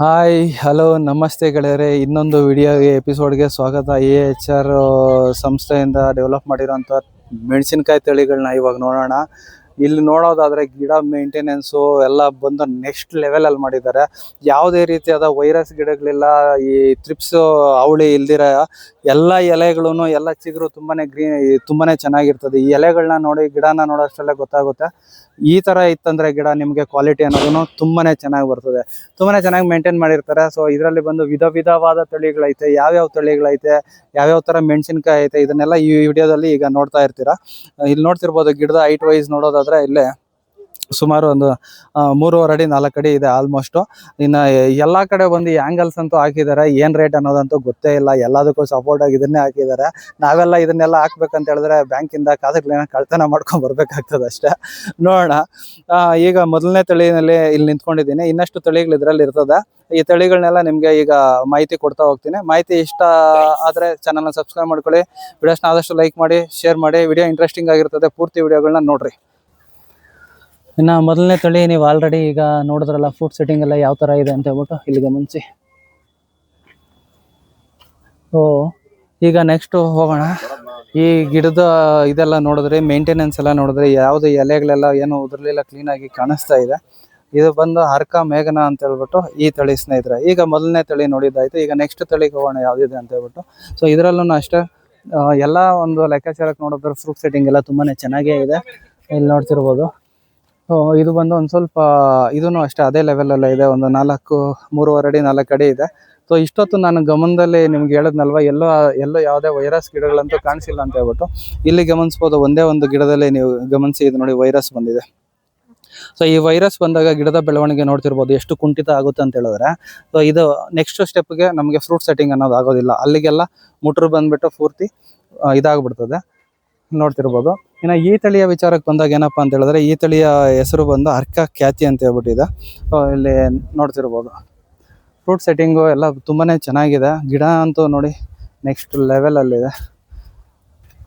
Hi hello ನಮಸ್ತೆ ಗೆಳೆಯರೆ. ಇನ್ನೊಂದು ವಿಡಿಯೋಗೆ ಎಪಿಸೋಡ್ಗೆ ಸ್ವಾಗತ. ಎ ಎಚ್ ಆರ್ ಸಂಸ್ಥೆಯಿಂದ ಡೆವಲಪ್ ಮಾಡಿರೋಂಥ ಮೆಣಸಿನ್ಕಾಯಿ ತಳಿಗಳನ್ನ ಇವಾಗ ನೋಡೋಣ. ಇಲ್ಲಿ ನೋಡೋದಾದ್ರೆ ಗಿಡ ಮೇಂಟೆನೆನ್ಸು ಎಲ್ಲ ಬಂದು ನೆಕ್ಸ್ಟ್ ಲೆವೆಲಲ್ಲಿ ಮಾಡಿದ್ದಾರೆ. ಯಾವುದೇ ರೀತಿಯಾದ ವೈರಸ್ ಗಿಡಗಳಿಲ್ಲ, ಈ ತ್ರಿಪ್ಸು ಅವಳಿ ಇಲ್ದಿರ ಎಲ್ಲ ಎಲೆಗಳು ಎಲ್ಲ ಚಿಗುರು ತುಂಬಾನೇ ಗ್ರೀನ್ ತುಂಬಾನೇ ಚೆನ್ನಾಗಿರ್ತದೆ. ಈ ಎಲೆಗಳನ್ನ ನೋಡಿ, ಗಿಡನ ನೋಡೋಷ್ಟರಲ್ಲೇ ಗೊತ್ತಾಗುತ್ತೆ. ಈ ತರ ಇತ್ತಂದ್ರೆ ಗಿಡ ನಿಮ್ಗೆ ಕ್ವಾಲಿಟಿ ಅನ್ನೋದು ತುಂಬಾನೇ ಚೆನ್ನಾಗಿ ಬರ್ತದೆ. ತುಂಬಾನೇ ಚೆನ್ನಾಗಿ ಮೇಂಟೈನ್ ಮಾಡಿರ್ತಾರೆ. ಸೊ ಇದರಲ್ಲಿ ಬಂದು ವಿಧ ವಿಧವಾದ ತಳಿಗಳೈತೆ. ಯಾವ್ಯಾವ ತಳಿಗಳೈತೆ, ಯಾವ್ಯಾವ ತರ ಮೆಣಸಿನ್ಕಾಯಿ ಐತೆ ಇದನ್ನೆಲ್ಲ ಈ ವಿಡಿಯೋದಲ್ಲಿ ಈಗ ನೋಡ್ತಾ ಇರ್ತೀರಾ. ಇಲ್ಲಿ ನೋಡ್ತಿರ್ಬೋದು ಗಿಡದ ಹೈಟ್ ವೈಸ್ ನೋಡೋದಾದ್ರೆ ಇಲ್ಲೇ ಸುಮಾರು ಒಂದು ಮೂರುವರೆ ಅಡಿ, ನಾಲ್ಕು ಅಡಿ ಇದೆ ಆಲ್ಮೋಸ್ಟ್ ಇನ್ನ ಎಲ್ಲಾ ಕಡೆ ಬಂದು ಆಂಗಲ್ಸ್ ಅಂತೂ ಹಾಕಿದ್ದಾರೆ. ಏನ್ ರೇಟ್ ಅನ್ನೋದಂತೂ ಗೊತ್ತೇ ಇಲ್ಲ. ಎಲ್ಲದಕ್ಕೂ ಸಪೋರ್ಟ್ ಆಗಿ ಇದನ್ನೇ ಹಾಕಿದ್ದಾರೆ. ನಾವೆಲ್ಲ ಇದನ್ನೆಲ್ಲ ಹಾಕ್ಬೇಕಂತ ಹೇಳಿದ್ರೆ ಬ್ಯಾಂಕಿಂದ ಕಾಸುಗಳೇನ ಕಳ್ತನ ಮಾಡ್ಕೊಂಡು ಬರ್ಬೇಕಾಗ್ತದೆ ಅಷ್ಟೇ. ನೋಡೋಣ. ಈಗ ಮೊದಲನೇ ತಳಿನಲ್ಲಿ ಇಲ್ಲಿ ನಿಂತ್ಕೊಂಡಿದ್ದೀನಿ. ಇನ್ನಷ್ಟು ತಳಿಗಳು ಇದರಲ್ಲಿ ಇರ್ತದೆ. ಈ ತಳಿಗಳನ್ನೆಲ್ಲ ನಿಮ್ಗೆ ಈಗ ಮಾಹಿತಿ ಕೊಡ್ತಾ ಹೋಗ್ತೀನಿ. ಮಾಹಿತಿ ಇಷ್ಟ ಆದ್ರೆ ಚಾನಲ್ನ ಸಬ್ಸ್ಕ್ರೈಬ್ ಮಾಡ್ಕೊಳ್ಳಿ. ವಿಡಿಯೋಸ್ನ ಆದಷ್ಟು ಲೈಕ್ ಮಾಡಿ ಶೇರ್ ಮಾಡಿ. ವಿಡಿಯೋ ಇಂಟ್ರೆಸ್ಟಿಂಗ್ ಆಗಿರ್ತದೆ. ಪೂರ್ತಿ ವಿಡಿಯೋಗಳನ್ನ ನೋಡ್ರಿ. ಇನ್ನು ಮೊದಲನೇ ತಳಿ ನೀವು ಆಲ್ರೆಡಿ ಈಗ ನೋಡಿದ್ರಲ್ಲ ಫುಡ್ ಸೆಟ್ಟಿಂಗ್ ಎಲ್ಲ ಯಾವ ಥರ ಇದೆ ಅಂತ ಹೇಳ್ಬಿಟ್ಟು ಇಲ್ಲಿ ಗಮನಿಸಿ. ಓ, ಈಗ ನೆಕ್ಸ್ಟ್ ಹೋಗೋಣ. ಈ ಗಿಡದ ಇದೆಲ್ಲ ನೋಡಿದ್ರೆ ಮೇಂಟೆನೆನ್ಸ್ ಎಲ್ಲ ನೋಡಿದ್ರೆ, ಯಾವ್ದು ಎಲೆಗಳೆಲ್ಲ ಏನು ಉದುರ್ಲಿಲ್ಲ ಕ್ಲೀನ್ ಆಗಿ ಕಾಣಿಸ್ತಾ ಇದೆ. ಇದು ಬಂದು ಹರ್ಕ ಮೇಘನ ಅಂತ ಹೇಳ್ಬಿಟ್ಟು ಈ ತಳಿ ಸ್ನೇಹಿತರೆ. ಈಗ ಮೊದಲನೇ ತಳಿ ನೋಡಿದ್ದಾಯ್ತು. ಈಗ ನೆಕ್ಸ್ಟ್ ತಳಿಗೆ ಹೋಗೋಣ, ಯಾವ್ದಿದೆ ಅಂತ ಹೇಳ್ಬಿಟ್ಟು. ಸೊ ಇದರಲ್ಲೂ ಅಷ್ಟೇ ಎಲ್ಲ ಒಂದು ಲೆಕ್ಕಾಚಾರಕ್ಕೆ ನೋಡಿದ್ರೆ ಫ್ರೂಟ್ ಸೆಟ್ಟಿಂಗ್ ಎಲ್ಲ ತುಂಬಾನೇ ಚೆನ್ನಾಗೇ ಇದೆ. ಇಲ್ಲಿ ನೋಡ್ತಿರ್ಬೋದು. ಇದು ಬಂದು ಒಂದು ಸ್ವಲ್ಪ ಇದೂ ಅಷ್ಟೇ, ಅದೇ ಲೆವೆಲಲ್ಲ ಇದೆ, ಒಂದು ನಾಲ್ಕು, ಮೂರುವರೆ ಅಡಿ, ನಾಲ್ಕು ಅಡಿ ಇದೆ. ಸೊ ಇಷ್ಟೊತ್ತು ನಾನು ಗಮನದಲ್ಲಿ ನಿಮ್ಗೆ ಹೇಳಿದ್ನಲ್ವ, ಎಲ್ಲೋ ಎಲ್ಲೋ ಯಾವುದೇ ವೈರಸ್ ಗಿಡಗಳಂತೂ ಕಾಣಿಸಿಲ್ಲ ಅಂತ ಹೇಳ್ಬಿಟ್ಟು, ಇಲ್ಲಿ ಗಮನಿಸ್ಬೋದು, ಒಂದೇ ಒಂದು ಗಿಡದಲ್ಲಿ ನೀವು ಗಮನಿಸಿ, ಇದು ನೋಡಿ ವೈರಸ್ ಬಂದಿದೆ. ಸೊ ಈ ವೈರಸ್ ಬಂದಾಗ ಗಿಡದ ಬೆಳವಣಿಗೆ ನೋಡ್ತಿರ್ಬೋದು, ಎಷ್ಟು ಕುಂಠಿತ ಆಗುತ್ತೆ ಅಂತ ಹೇಳಿದ್ರೆ. ಸೊ ಇದು ನೆಕ್ಸ್ಟ್ ಸ್ಟೆಪ್ಗೆ ನಮಗೆ ಫ್ರೂಟ್ ಸೆಟ್ಟಿಂಗ್ ಅನ್ನೋದು ಆಗೋದಿಲ್ಲ. ಅಲ್ಲಿಗೆಲ್ಲ ಮುಟ್ರು ಬಂದ್ಬಿಟ್ಟು ಪೂರ್ತಿ ಇದಾಗ್ಬಿಡ್ತದೆ. ನೋಡ್ತಿರ್ಬೋದು. ಇನ್ನು ಈ ತಳಿಯ ವಿಚಾರಕ್ಕೆ ಬಂದಾಗ ಏನಪ್ಪ ಅಂತ ಹೇಳಿದ್ರೆ ಈ ತಳಿಯ ಹೆಸರು ಬಂದು ಅರ್ಕ ಖ್ಯಾತಿ ಅಂತ ಹೇಳ್ಬಿಟ್ಟಿದೆ. ಇಲ್ಲಿ ನೋಡ್ತಿರ್ಬೋದು. ಫ್ರೂಟ್ ಸೆಟ್ಟಿಂಗು ಎಲ್ಲ ತುಂಬಾ ಚೆನ್ನಾಗಿದೆ. ಗಿಡ ಅಂತೂ ನೋಡಿ ನೆಕ್ಸ್ಟ್ ಲೆವೆಲಲ್ಲಿದೆ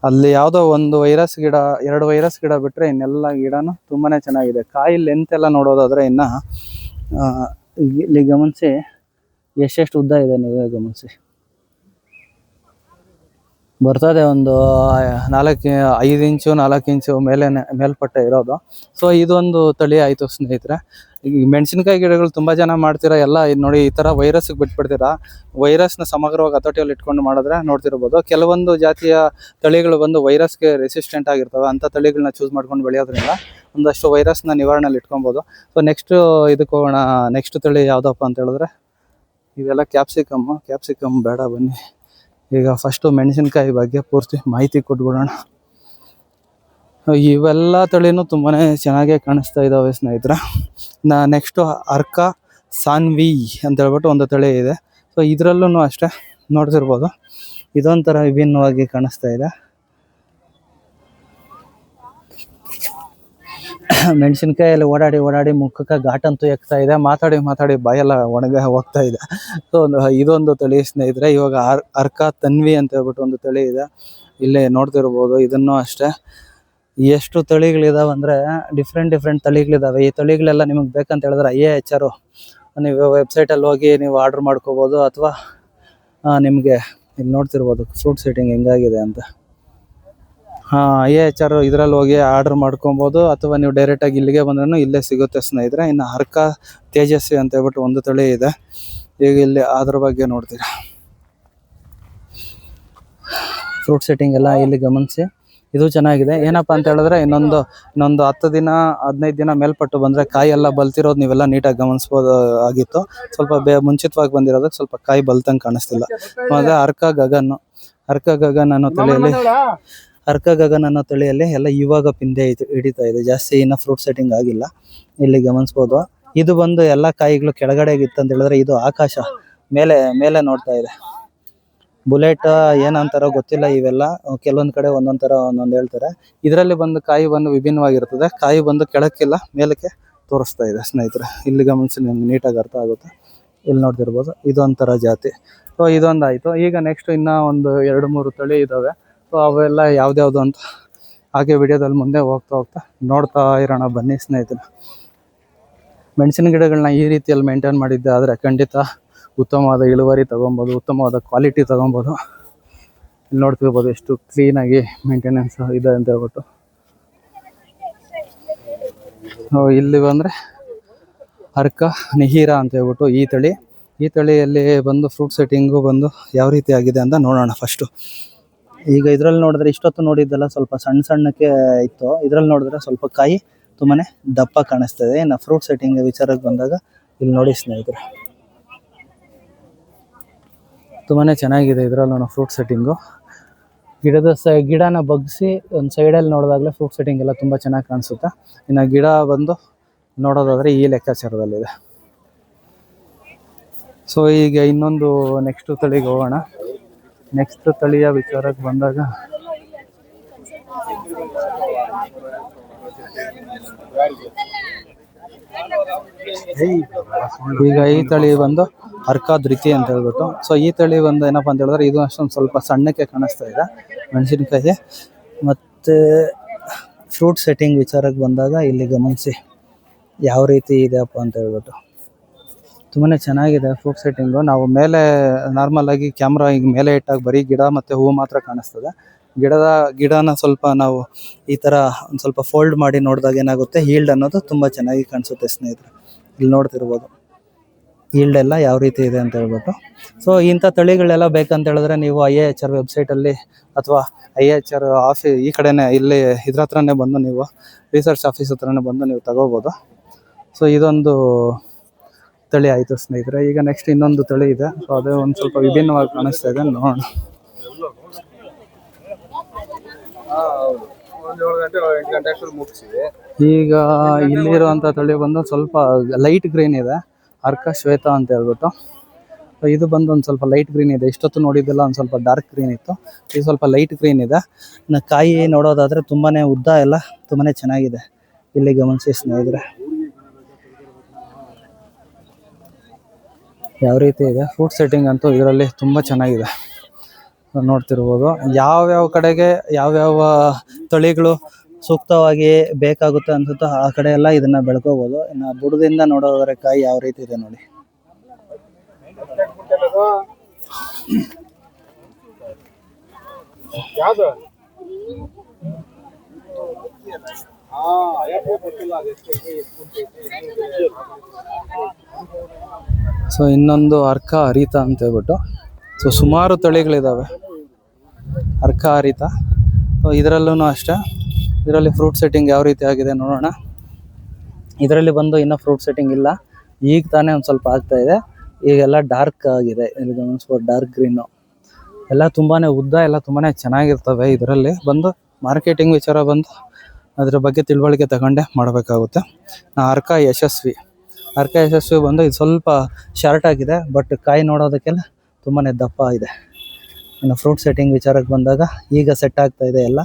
ಅಲ್ಲಿ ಯಾವುದೋ ಒಂದು ವೈರಸ್ ಗಿಡ, ಎರಡು ವೈರಸ್ ಗಿಡ ಬಿಟ್ಟರೆ ಇನ್ನೆಲ್ಲ ಗಿಡನೂ ತುಂಬಾ ಚೆನ್ನಾಗಿದೆ. ಕಾಯಿ ಲೆಂತ್ ಎಲ್ಲ ನೋಡೋದಾದರೆ ಇನ್ನು ಇಲ್ಲಿ ಗಮನಿಸಿ, ಎಷ್ಟೆಷ್ಟು ಉದ್ದ ಇದೆ ನೀವೇ ಗಮನಿಸಿ. ಬರ್ತದೆ ಒಂದು ನಾಲ್ಕು, ಐದು ಇಂಚು, ನಾಲ್ಕು ಇಂಚು ಮೇಲೆ ಮೇಲ್ಪಟ್ಟೆ ಇರೋದು. ಸೊ ಇದೊಂದು ತಳಿ ಆಯಿತು ಸ್ನೇಹಿತರೆ. ಈ ಮೆಣಸಿನಕಾಯಿ ಗಿಡಗಳು ತುಂಬ ಜನ ಮಾಡ್ತೀರಾ? ಎಲ್ಲ ನೋಡಿ ಈ ಥರ ವೈರಸ್ಗೆ ಬಿಟ್ಬಿಡ್ತೀರಾ? ವೈರಸ್ನ ಸಮಗ್ರವಾಗಿ ಹತೋಟಿಯಲ್ಲಿ ಇಟ್ಕೊಂಡು ಮಾಡಿದ್ರೆ ನೋಡ್ತಿರ್ಬೋದು. ಕೆಲವೊಂದು ಜಾತಿಯ ತಳಿಗಳು ಬಂದು ವೈರಸ್ಗೆ ರೆಸಿಸ್ಟೆಂಟ್ ಆಗಿರ್ತವೆ. ಅಂಥ ತಳಿಗಳನ್ನ ಚೂಸ್ ಮಾಡ್ಕೊಂಡು ಬೆಳೆಯೋದ್ರಿಂದ ಒಂದಷ್ಟು ವೈರಸ್ನ ನಿವಾರಣೆಯಲ್ಲಿ ಇಟ್ಕೊಬೋದು. ಸೊ ನೆಕ್ಸ್ಟು ಇದಕ್ಕೆ ಹೋಗೋಣ. ನೆಕ್ಸ್ಟ್ ತಳಿ ಯಾವುದಪ್ಪ ಅಂತ ಹೇಳಿದ್ರೆ ಇದೆಲ್ಲ ಕ್ಯಾಪ್ಸಿಕಮ್ಮು ಕ್ಯಾಪ್ಸಿಕಮ್ ಬೇಡ ಬನ್ನಿ. ಈಗ ಫಸ್ಟು ಮೆಣಸಿನ್ಕಾಯಿ ಬಗ್ಗೆ ಪೂರ್ತಿ ಮಾಹಿತಿ ಕೊಟ್ಬಿಡೋಣ. ಇವೆಲ್ಲ ತಳಿನೂ ತುಂಬಾ ಚೆನ್ನಾಗೇ ಕಾಣಿಸ್ತಾ ಇದ್ದಾವೆ ಸ್ನೇಹಿತರೆ. ನಾ ನೆಕ್ಸ್ಟು ಅರ್ಕ, ಸಾನ್ವಿ ಅಂತ ಹೇಳ್ಬಿಟ್ಟು ಒಂದು ತಳಿ ಇದೆ. ಸೊ ಇದರಲ್ಲೂ ಅಷ್ಟೇ ನೋಡ್ತಿರ್ಬೋದು. ಇದೊಂಥರ ವಿಭಿನ್ನವಾಗಿ ಕಾಣಿಸ್ತಾ ಇದೆ. ಮೆಣಸಿನ್ಕಾಯಲ್ಲಿ ಓಡಾಡಿ ಓಡಾಡಿ ಮುಖಕ್ಕೆ ಘಾಟಂತೂ ಎಕ್ತಾ ಇದೆ. ಮಾತಾಡಿ ಮಾತಾಡಿ ಬಾಯೆಲ್ಲ ಒಣಗ ಹೋಗ್ತಾ ಇದೆ. ಸೊ, ಒಂದು, ಇದೊಂದು ತಳಿ ಸ್ನೇಹಿತರೆ, ಇವಾಗ ಅರ್, ಅರ್ಕ ತನ್ವಿ ಅಂತ ಹೇಳ್ಬಿಟ್ಟು ಒಂದು ತಳಿ ಇದೆ. ಇಲ್ಲೇ ನೋಡ್ತಿರ್ಬೋದು, ಇದನ್ನು ಅಷ್ಟೇ. ಎಷ್ಟು ತಳಿಗಳಿದಾವೆ ಅಂದರೆ ಡಿಫ್ರೆಂಟ್ ಡಿಫ್ರೆಂಟ್ ತಳಿಗಳಿದ್ದಾವೆ ಈ ತಳಿಗಳೆಲ್ಲ ನಿಮಗೆ ಬೇಕಂತ ಹೇಳಿದ್ರೆ ಐ ಎ ಎಚ್ ಆರು ನೀವು ವೆಬ್ಸೈಟಲ್ಲಿ ಹೋಗಿ ನೀವು ಆರ್ಡ್ರ್ ಮಾಡ್ಕೋಬೋದು, ಅಥವಾ ನಿಮಗೆ, ಇಲ್ಲಿ ನೋಡ್ತಿರ್ಬೋದು ಫ್ರೂಟ್ ಸೆಟ್ಟಿಂಗ್ ಹೆಂಗಾಗಿದೆ ಅಂತ. ಐ ಎಚ್ ಆರ್ ಇದರಲ್ಲಿ ಹೋಗಿ ಆರ್ಡರ್ ಮಾಡ್ಕೊಬೋದು, ಅಥವಾ ನೀವು ಡೈರೆಕ್ಟಾಗಿ ಇಲ್ಲಿಗೆ ಬಂದ್ರೂ ಇಲ್ಲೇ ಸಿಗುತ್ತೆ ಸ್ನೇಹಿತರೆ. ಇನ್ನು ಹರ್ಕ ತೇಜಸ್ವಿ ಅಂತ ಹೇಳ್ಬಿಟ್ಟು ಒಂದು ತಳಿ ಇದೆ. ಈಗ ಇಲ್ಲಿ ಅದ್ರ ಬಗ್ಗೆ ನೋಡ್ತೀರಾ. ಫ್ರೂಟ್ ಸೆಟ್ಟಿಂಗ್ ಎಲ್ಲ ಇಲ್ಲಿ ಗಮನಿಸಿ. ಇದು ಚೆನ್ನಾಗಿದೆ. ಏನಪ್ಪಾ ಅಂತ ಹೇಳಿದ್ರೆ, ಇನ್ನೊಂದು ಇನ್ನೊಂದು ಹತ್ತು ದಿನ, ಹದಿನೈದು ದಿನ ಮೇಲ್ಪಟ್ಟು ಬಂದರೆ ಕಾಯಿ ಎಲ್ಲ ಬಲ್ತಿರೋದು ನೀವೆಲ್ಲ ನೀಟಾಗಿ ಗಮನಿಸ್ಬೋದು, ಆಗಿತ್ತು. ಸ್ವಲ್ಪ ಬೇ, ಮುಂಚಿತವಾಗಿ ಬಂದಿರೋದಕ್ಕೆ ಸ್ವಲ್ಪ ಕಾಯಿ ಬಲ್ತಂಗೆ ಕಾಣಿಸ್ತಿಲ್ಲ. ಮತ್ತೆ ಅರ್ಕ ಗಗನ್ ಅರ್ಕ ಗಗನ್ ಅನ್ನೋ ತಳಿಯಲ್ಲಿ ಅರ್ಕ ಗಗನ್ ಅನ್ನೋ ತಳಿಯಲ್ಲಿ ಎಲ್ಲ ಇವಾಗ ಪಿಂದೆ ಹಿಡಿತಾ ಇದೆ. ಜಾಸ್ತಿ ಇನ್ನ ಫ್ರೂಟ್ ಸೆಟ್ಟಿಂಗ್ ಆಗಿಲ್ಲ. ಇಲ್ಲಿ ಗಮನಿಸ್ಬೋದು. ಇದು ಬಂದು ಎಲ್ಲ ಕಾಯಿಗಳು ಕೆಳಗಡೆ ಇತ್ತು ಅಂತ ಹೇಳಿದ್ರೆ ಇದು ಆಕಾಶ. ಮೇಲೆ ಮೇಲೆ ನೋಡ್ತಾ ಇದೆ. ಬುಲೆಟ್ ಏನಂತಾರೋ ಗೊತ್ತಿಲ್ಲ ಇವೆಲ್ಲ. ಕೆಲವೊಂದ್ ಕಡೆ ಒಂದೊಂದರ ಒಂದೊಂದ್ ಹೇಳ್ತಾರೆ. ಇದರಲ್ಲಿ ಬಂದು ಕಾಯಿ ಬಂದು ವಿಭಿನ್ನವಾಗಿರ್ತದೆ. ಕಾಯಿ ಬಂದು ಕೆಳಕ್ಕಿಲ್ಲ, ಮೇಲಕ್ಕೆ ತೋರಿಸ್ತಾ ಇದೆ ಸ್ನೇಹಿತರೆ. ಇಲ್ಲಿ ಗಮನಿಸಿ ನಿಮ್ಗೆ ನೀಟಾಗಿ ಅರ್ಥ ಆಗುತ್ತೆ. ಇಲ್ಲಿ ನೋಡ್ತಿರ್ಬೋದು. ಇದೊಂಥರ ಜಾತಿ. ಸೊ ಇದೊಂದಾಯಿತು. ಈಗ ನೆಕ್ಸ್ಟ್ ಇನ್ನ ಒಂದು ಎರಡು ಮೂರು ತಳಿ ಇದಾವೆ. ಸೊ ಅವೆಲ್ಲ ಯಾವ್ದ್ಯಾವ್ದು ಅಂತ ಹಾಗೆ ವಿಡಿಯೋದಲ್ಲಿ ಮುಂದೆ ಹೋಗ್ತಾ ಹೋಗ್ತಾ ನೋಡ್ತಾ ಇರೋಣ ಬನ್ನಿ ಸ್ನೇಹಿತರೆ. ಮೆಣಸಿನ ಗಿಡಗಳನ್ನ ಈ ರೀತಿಯಲ್ಲಿ ಮೇಂಟೈನ್ ಮಾಡಿದ್ದೆ ಆದರೆ ಖಂಡಿತ ಉತ್ತಮವಾದ ಇಳುವರಿ ತೊಗೊಬೋದು, ಉತ್ತಮವಾದ ಕ್ವಾಲಿಟಿ ತಗೊಬೋದು. ಇಲ್ಲಿ ನೋಡ್ತಿರ್ಬೋದು ಎಷ್ಟು ಕ್ಲೀನಾಗಿ ಮೇಂಟೆನೆನ್ಸ್ ಇದೆ ಅಂತ ಹೇಳ್ಬಿಟ್ಟು. ಇಲ್ಲಿ ಬಂದರೆ ಅರ್ಕ ನಿಹೀರ ಅಂತ ಹೇಳ್ಬಿಟ್ಟು ಈ ತಳಿ. ಈ ತಳಿಯಲ್ಲಿ ಬಂದು ಫ್ರೂಟ್ ಸೆಟ್ಟಿಂಗು ಬಂದು ಯಾವ ರೀತಿ ಆಗಿದೆ ಅಂತ ನೋಡೋಣ ಫಸ್ಟು ಈಗ ಇದ್ರಲ್ಲಿ ನೋಡಿದ್ರೆ ಇಷ್ಟೊತ್ತು ನೋಡಿದ್ದೆಲ್ಲ ಸ್ವಲ್ಪ ಸಣ್ಣ ಸಣ್ಣಕ್ಕೆ ಇತ್ತು. ಇದ್ರಲ್ಲಿ ನೋಡಿದ್ರೆ ಸ್ವಲ್ಪ ಕಾಯಿ ತುಂಬಾನೇ ದಪ್ಪ ಕಾಣಿಸ್ತದೆ. ಇನ್ನು ಫ್ರೂಟ್ ಸೆಟ್ಟಿಂಗ್ ವಿಚಾರಕ್ಕೆ ಬಂದಾಗ ಇಲ್ಲಿ ನೋಡಿ ಸ್ನೇಹಿತರೆ. ತುಂಬಾನೇ ಚೆನ್ನಾಗಿದೆ ಇದರಲ್ಲೂ ಫ್ರೂಟ್ ಸೆಟ್ಟಿಂಗು ಗಿಡದ ಸ, ಗಿಡನ ಬಗ್ಗಿಸಿ ಒಂದು ಸೈಡಲ್ಲಿ ನೋಡಿದಾಗಲೇ ಫ್ರೂಟ್ ಸೆಟ್ಟಿಂಗ್ ಎಲ್ಲ ತುಂಬ ಚೆನ್ನಾಗಿ ಕಾಣಿಸುತ್ತೆ. ಇನ್ನು ಗಿಡ ಬಂದು ನೋಡೋದಾದರೆ ಈ ಲೆಕ್ಕಾಚಾರದಲ್ಲಿದೆ. ಸೊ ಈಗ ಇನ್ನೊಂದು ನೆಕ್ಸ್ಟ್ ತಳಿಗೆ ಹೋಗೋಣ. ನೆಕ್ಸ್ಟ್ ತಳಿಯ ವಿಚಾರಕ್ಕೆ ಬಂದಾಗ ಈಗ ಈ ತಳಿ ಬಂದು ಅರ್ಕ ಧೃತಿ ಅಂತ ಹೇಳ್ಬಿಟ್ಟು. ಸೊ ಈ ತಳಿ ಬಂದು ಏನಪ್ಪ ಅಂತ ಹೇಳಿದ್ರೆ ಇದು ಅಷ್ಟೊಂದು ಸ್ವಲ್ಪ ಸಣ್ಣಕ್ಕೆ ಕಾಣಿಸ್ತಾ ಇದೆ ಮೆಣಸಿನಕಾಯಿ ಮತ್ತು ಫ್ರೂಟ್ ಸೆಟ್ಟಿಂಗ್ ವಿಚಾರಕ್ಕೆ ಬಂದಾಗ ಇಲ್ಲಿ ಗಮನಿಸಿ ಯಾವ ರೀತಿ ಇದೆಯಪ್ಪ ಅಂತ ಹೇಳ್ಬಿಟ್ಟು. ತುಂಬಾ ಚೆನ್ನಾಗಿದೆ ಫೋಕ್ ಸೆಟ್ಟಿಂಗು ನಾವು ಮೇಲೆ ನಾರ್ಮಲ್ ಆಗಿ ಕ್ಯಾಮ್ರಾ ಈಗ ಮೇಲೆ ಇಟ್ಟಾಗ ಬರೀ ಗಿಡ ಮತ್ತು ಹೂವು ಮಾತ್ರ ಕಾಣಿಸ್ತದೆ. ಗಿಡದ ಗಿಡನ ಸ್ವಲ್ಪ ನಾವು ಈ ಥರ ಒಂದು ಸ್ವಲ್ಪ ಫೋಲ್ಡ್ ಮಾಡಿ ನೋಡಿದಾಗ ಏನಾಗುತ್ತೆ? ಹೀಲ್ಡ್ ಅನ್ನೋದು ತುಂಬ ಚೆನ್ನಾಗಿ ಕಾಣಿಸುತ್ತೆ ಸ್ನೇಹಿತರೆ. ಇಲ್ಲಿ ನೋಡ್ತಿರ್ಬೋದು. ಈಲ್ಡ್ ಎಲ್ಲ ಯಾವ ರೀತಿ ಇದೆ ಅಂತ ಹೇಳ್ಬಿಟ್ಟು. ಸೊ ಇಂಥ ತಳಿಗಳೆಲ್ಲ ಬೇಕಂತ ಹೇಳಿದ್ರೆ ನೀವು ಐ ಎ ಎಚ್ ಆರ್ ವೆಬ್ಸೈಟಲ್ಲಿ ಅಥವಾ ಐ ಎ ಎಚ್ ಆರ್ ಆಫೀ ಈ ಕಡೆನೇ ಇಲ್ಲಿ ಇದ್ರ ಹತ್ರನೇ ಬಂದು ನೀವು ರಿಸರ್ಚ್ ಆಫೀಸ್ ಹತ್ರನೇ ಬಂದು ನೀವು ತಗೋಬೋದು. ಸೊ ಇದೊಂದು ತಳಿ ಆಯಿತು ಸ್ನೇಹಿತರೆ. ಈಗ ನೆಕ್ಸ್ಟ್ ಇನ್ನೊಂದು ತಳಿ ಇದೆ. ಸೊ ಅದೇ ಒಂದು ಸ್ವಲ್ಪ ವಿಭಿನ್ನವಾಗಿ ಕಾಣಿಸ್ತಾ ಇದೆ. ನೋಡೋಣ. ಈಗ ಇಲ್ಲಿರುವಂಥ ತಳಿ ಬಂದು ಸ್ವಲ್ಪ ಲೈಟ್ ಗ್ರೀನ್ ಇದೆ. ಅರ್ಕ ಶ್ವೇತ ಅಂತ ಹೇಳ್ಬಿಟ್ಟು. ಇದು ಬಂದು ಒಂದು ಸ್ವಲ್ಪ ಲೈಟ್ ಗ್ರೀನ್ ಇದೆ. ಇಷ್ಟೊತ್ತು ನೋಡಿದ್ದೆಲ್ಲ, ಒಂದು ಸ್ವಲ್ಪ ಡಾರ್ಕ್ ಗ್ರೀನ್ ಇತ್ತು. ಇದು ಸ್ವಲ್ಪ ಲೈಟ್ ಗ್ರೀನ್ ಇದೆ. ಕಾಯಿ ನೋಡೋದಾದ್ರೆ ತುಂಬಾನೇ ಉದ್ದ ಎಲ್ಲ ತುಂಬಾನೇ ಚೆನ್ನಾಗಿದೆ. ಇಲ್ಲಿ ಗಮನಿಸಿ ಸ್ನೇಹಿತರೆ. ಯಾವ ರೀತಿ ಇದೆ? ಫುಡ್ ಸೆಟ್ಟಿಂಗ್ ಅಂತೂ ಇದರಲ್ಲಿ ತುಂಬ ಚೆನ್ನಾಗಿದೆ. ನೋಡ್ತಿರ್ಬೋದು. ಯಾವ್ಯಾವ ಕಡೆಗೆ ಯಾವ್ಯಾವ ತಳಿಗಳು ಸೂಕ್ತವಾಗಿ ಬೇಕಾಗುತ್ತೆ ಅನ್ಸುತ್ತೋ ಆ ಕಡೆ ಎಲ್ಲ ಇದನ್ನ ಬೆಳ್ಕೋಬಹುದು ಇನ್ನು ಬುಡದಿಂದ ನೋಡೋದ್ರೆ ಕಾಯಿ ಯಾವ ರೀತಿ ಇದೆ ನೋಡಿ. ಸೊ ಇನ್ನೊಂದು ಅರ್ಕ ಹರಿತ ಅಂತ ಹೇಳ್ಬಿಟ್ಟು. ಸೊ ಸುಮಾರು ತಳಿಗಳಿದಾವೆ. ಅರ್ಕ ಹರಿತ. ಸೊ ಇದರಲ್ಲೂ ಅಷ್ಟೇ. ಇದರಲ್ಲಿ ಫ್ರೂಟ್ ಸೆಟ್ಟಿಂಗ್ ಯಾವ ರೀತಿ ಆಗಿದೆ ನೋಡೋಣ. ಇದರಲ್ಲಿ ಬಂದು ಇನ್ನೂ ಫ್ರೂಟ್ ಸೆಟ್ಟಿಂಗ್ ಇಲ್ಲ. ಈಗ ತಾನೇ ಒಂದು ಸ್ವಲ್ಪ ಆಗ್ತಾ ಇದೆ. ಈಗೆಲ್ಲ ಡಾರ್ಕ್ ಆಗಿದೆ. ಇಲ್ಲಿ ಗಮನಿಸ್ಬೋದು ಡಾರ್ಕ್ ಗ್ರೀನು ಎಲ್ಲ ತುಂಬಾ ಉದ್ದ, ಎಲ್ಲ ತುಂಬಾ ಚೆನ್ನಾಗಿರ್ತವೆ ಇದರಲ್ಲಿ. ಬಂದು ಮಾರ್ಕೆಟಿಂಗ್ ವಿಚಾರ ಬಂದು ಅದರ ಬಗ್ಗೆ ತಿಳುವಳಿಕೆ ತಗೊಂಡೆ ಮಾಡಬೇಕಾಗುತ್ತೆ. ನಾ ಅರ್ಕ ಯಶಸ್ವಿ. ಅರ್ಕ ಯಶಸ್ವಿ ಬಂದು ಇದು ಸ್ವಲ್ಪ ಶಾರ್ಟ್ ಆಗಿದೆ ಬಟ್ ಕಾಯಿ ನೋಡೋದಕ್ಕೆಲ್ಲ ತುಂಬಾ ದಪ್ಪ ಇದೆ. ಇನ್ನು ಫ್ರೂಟ್ ಸೆಟ್ಟಿಂಗ್ ವಿಚಾರಕ್ಕೆ ಬಂದಾಗ ಈಗ ಸೆಟ್ ಆಗ್ತಾ ಇದೆ ಎಲ್ಲ,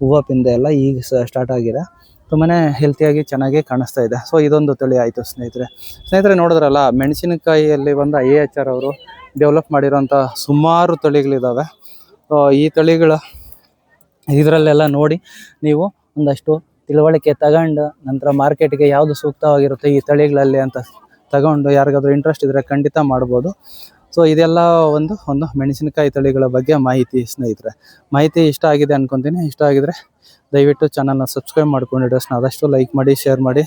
ಹೂವು ಪಿಂದೆ ಎಲ್ಲ ಈಗ ಸ್ಟಾರ್ಟ್ ಆಗಿದೆ. ತುಂಬಾ ಹೆಲ್ತಿಯಾಗಿ ಚೆನ್ನಾಗಿ ಕಾಣಿಸ್ತಾ ಇದೆ. ಸೊ ಇದೊಂದು ತಳಿ ಆಯಿತು ಸ್ನೇಹಿತರೆ. ಸ್ನೇಹಿತರೆ ನೋಡಿದ್ರಲ್ಲ, ಮೆಣಸಿನಕಾಯಿಯಲ್ಲಿ ಬಂದ ಎ ಎಚ್ ಆರ್ ಅವರು ಡೆವಲಪ್ ಮಾಡಿರೋಂಥ ಸುಮಾರು ತಳಿಗಳಿದ್ದಾವೆ ಈ ತಳಿಗಳ ಇದರಲ್ಲೆಲ್ಲ ನೋಡಿ ನೀವು ಒಂದಷ್ಟು ತಿಳುವಳಿಕೆ ತಗೊಂಡು ನಂತರ ಮಾರ್ಕೆಟ್ಗೆ ಯಾವುದು ಸೂಕ್ತವಾಗಿರುತ್ತೆ ಈ ತಳಿಗಳಲ್ಲಿ ಅಂತ ತಗೊಂಡು ಯಾರಿಗಾದ್ರೂ ಇಂಟ್ರೆಸ್ಟ್ ಇದ್ದರೆ ಖಂಡಿತ ಮಾಡ್ಬೋದು. ಸೊ ಇದೆಲ್ಲ ಒಂದು ಒಂದು ಮೆಣಸಿನಕಾಯಿ ತಳಿಗಳ ಬಗ್ಗೆ ಮಾಹಿತಿ ಸ್ನೇಹಿತರೆ. ಮಾಹಿತಿ ಇಷ್ಟ ಆಗಿದೆ ಅನ್ಕೊಂತೀನಿ. ಇಷ್ಟ ಆಗಿದ್ರೆ ದಯವಿಟ್ಟು ಚಾನಲ್ನ ಸಬ್ಸ್ಕ್ರೈಬ್ ಮಾಡ್ಕೊಂಡು ಡ್ರೆಸ್ನ ಆದಷ್ಟು ಲೈಕ್ ಮಾಡಿ ಶೇರ್ ಮಾಡಿ,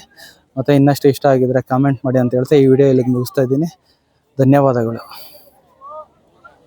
ಮತ್ತು ಇನ್ನಷ್ಟು ಇಷ್ಟ ಆಗಿದ್ರೆ ಕಾಮೆಂಟ್ ಮಾಡಿ ಅಂತ ಹೇಳ್ತಾ ಈ ವಿಡಿಯೋ ಇಲ್ಲಿಗೆ ಮುಗಿಸ್ತಾ ಇದ್ದೀನಿ. ಧನ್ಯವಾದಗಳು.